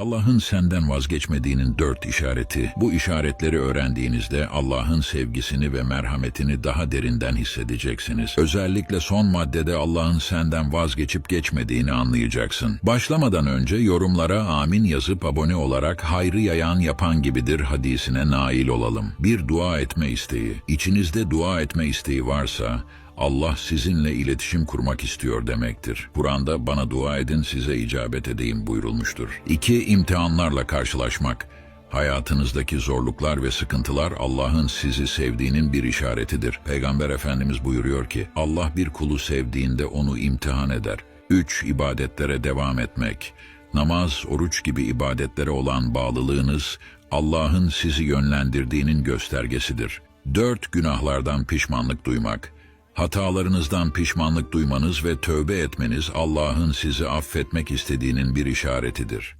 Allah'ın senden vazgeçmediğinin dört işareti. Bu işaretleri öğrendiğinizde Allah'ın sevgisini ve merhametini daha derinden hissedeceksiniz. Özellikle son maddede Allah'ın senden vazgeçip geçmediğini anlayacaksın. Başlamadan önce yorumlara amin yazıp abone olarak hayrı yayan yapan gibidir hadisine nail olalım. Bir dua etme isteği. İçinizde dua etme isteği varsa Allah sizinle iletişim kurmak istiyor demektir. Kur'an'da bana dua edin size icabet edeyim buyurulmuştur. İki, imtihanlarla karşılaşmak. Hayatınızdaki zorluklar ve sıkıntılar Allah'ın sizi sevdiğinin bir işaretidir. Peygamber Efendimiz buyuruyor ki, Allah bir kulu sevdiğinde onu imtihan eder. 3. ibadetlere devam etmek. Namaz, oruç gibi ibadetlere olan bağlılığınız, Allah'ın sizi yönlendirdiğinin göstergesidir. 4. Günahlardan pişmanlık duymak. Hatalarınızdan pişmanlık duymanız ve tövbe etmeniz Allah'ın sizi affetmek istediğinin bir işaretidir.